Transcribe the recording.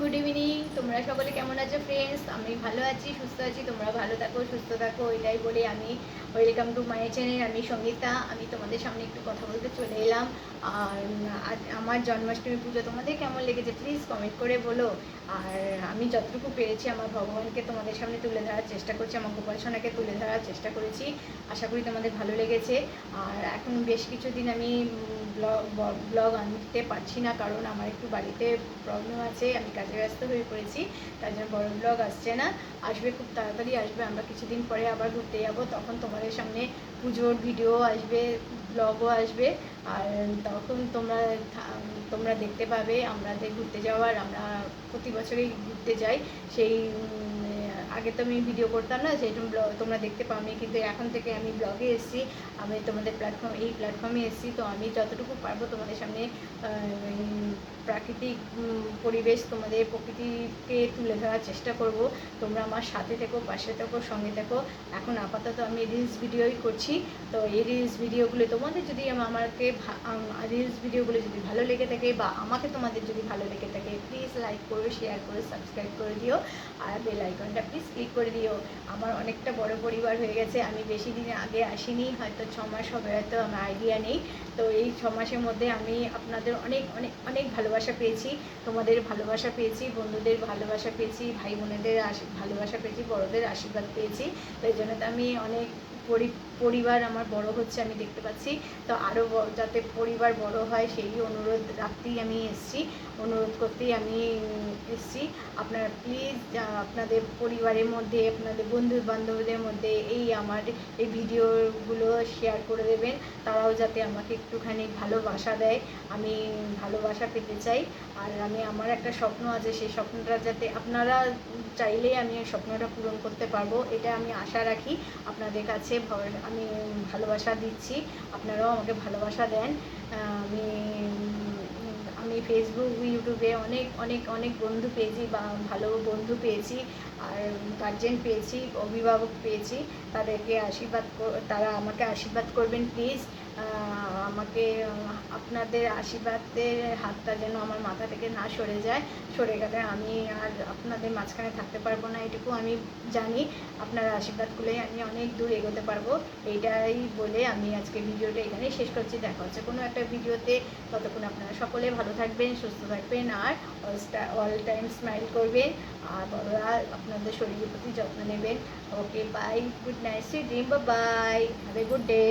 Good evening তোমরা সকলে কেমন আছো ফ্রেন্ডস আমি ভালো আছি, সুস্থ আছি, তোমরা ভালো থাকো, সুস্থ থাকো, এটাই বলে আমি ওয়েলকাম টু মাই চ্যানেল আমি সঙ্গীতা, আমি তোমাদের সামনে একটু কথা বলতে চলে এলাম। আর আমার জন্মাষ্টমী পুজো তোমাদের কেমন লেগেছে প্লিজ কমেন্ট করে বলো। আর আমি যতটুকু পেরেছি আমার ভগবানকে তোমাদের সামনে তুলে ধরার চেষ্টা করছি, আমার গোপাল সোনাকে তুলে ধরার চেষ্টা করেছি। আশা করি তোমাদের ভালো লেগেছে। আর এখন বেশ কিছুদিন আমি ব্লগ ব্লগ আনতে পারছি না কারণ আমার একটু বাড়িতে প্রবলেম আছে, আমি কাজে ব্যস্ত হয়ে পড়েছি, তার জন্য বড় ব্লগ আসছে না। আসবে খুব তাড়াতাড়ি আসবে, আমরা কিছুদিন পরে আবার ঘুরতে যাব, তখন তোমাদের সামনে পুজোর ভিডিও আসবে। ব্লগও আসবে। আর তখন তোমরা তোমরা দেখতে পাবে আমাদের ঘুরতে যাওয়ার, আমরা প্রতি বছরেই ঘুরতে যাই, সেই আগে তো আমি ভিডিও করতাম না, সেই ব্লগ তোমরা দেখতে পাওনি, কিন্তু এখন থেকে আমি ব্লগে এসেছি, আমি তোমাদের প্ল্যাটফর্ম এই প্ল্যাটফর্মে এসেছি, তো আমি যতটুকু পারব তোমাদের সামনে প্রাকৃতিক পরিবেশ তোমাদের প্রকৃতিকে তুলে ধরার চেষ্টা করব। তোমরা আমার সাথে থেকো, পাশে থেকো, সঙ্গে থেকো। এখন আপাতত আমি রিলস ভিডিওই করছি, তো এই রিলস ভিডিওগুলো তোমাদের যদি আম- আমাকে রিলস ভিডিওগুলো যদি ভালো লেগে থাকে বা আমাকে তোমাদের যদি ভালো লেগে থাকে প্লিজ লাইক করো শেয়ার করো সাবস্ক্রাইব করে দিও, আর বেল আইকনটা প্লিজ ক্লিক করে দিও। আমার অনেকটা বড় পরিবার হয়ে গেছে, আমি বেশি দিন আগে আসিনি, হয়তো ছ মাস হবে, হয়তো আমার আইডিয়া নেই। তো এই ছ মাসের মধ্যে আমি আপনাদের অনেক অনেক অনেক ভালোবাসা পেয়েছি, তোমাদের ভালোবাসা পেয়েছি, বন্ধুদের ভালোবাসা পেয়েছি ভাই বোনেদের ভালোবাসা পেয়েছি, বড়দের আশীর্বাদ পেয়েছি। তো এই জন্য তো আমি অনেক পরি- পরিবার আমার বড় হচ্ছে আমি দেখতে পাচ্ছি। তো আরও যাতে পরিবার বড় হয় সেই অনুরোধ রাখতেই আমি এসেছি, অনুরোধ করতেই আমি এসছি। আপনারা প্লিজ আপনাদের পরিবারের মধ্যে, আপনাদের বন্ধু বান্ধবদের মধ্যে এই আমার এই ভিডিওগুলো শেয়ার করে দেবেন। তারাও যাতে আমাকে একটুখানি ভালোবাসা দেয়। আমি ভালোবাসা পেতে চাই। আর আমি, আমার একটা স্বপ্ন আছে, সেই স্বপ্নটা যাতে আপনারা চাইলেই আমি স্বপ্নটা পূরণ করতে পারব। এটা আমি আশা রাখি। আপনাদের কাছে আমি ভালোবাসা দিচ্ছি। আপনারাও আমাকে ভালোবাসা দেন। আমি আমি ফেসবুক ইউটিউবে অনেক অনেক অনেক বন্ধু পেয়েছি বা ভালো বন্ধু পেয়েছি আর গার্জেন পেয়েছি, অভিভাবক পেয়েছি। তাদেরকে আশীর্বাদ তারা আমাকে আশীর্বাদ করবেন প্লিজ আমাকে আপনাদের আশীর্বাদের হাতটা যেন আমার মাথা থেকে না সরে যায়, সরে গেলে আমি আর আপনাদের মাঝখানে থাকতে পারব না, এটুকু আমি জানি। আপনার আশীর্বাদ করলেই আমি অনেক দূর এগোতে পারব, এইটাই বলে আমি আজকে ভিডিওটা এখানেই শেষ করছি। দেখা হচ্ছে কোনো একটা ভিডিওতে। ততক্ষণ আপনারা সকলে ভালো থাকবেন, সুস্থ থাকবেন, আর অল টাইম স্মাইল করবেন, আর বড়রা আপনাদের শরীরের প্রতি যত্ন নেবেন। Okay bye good night sweet dream bye have a good day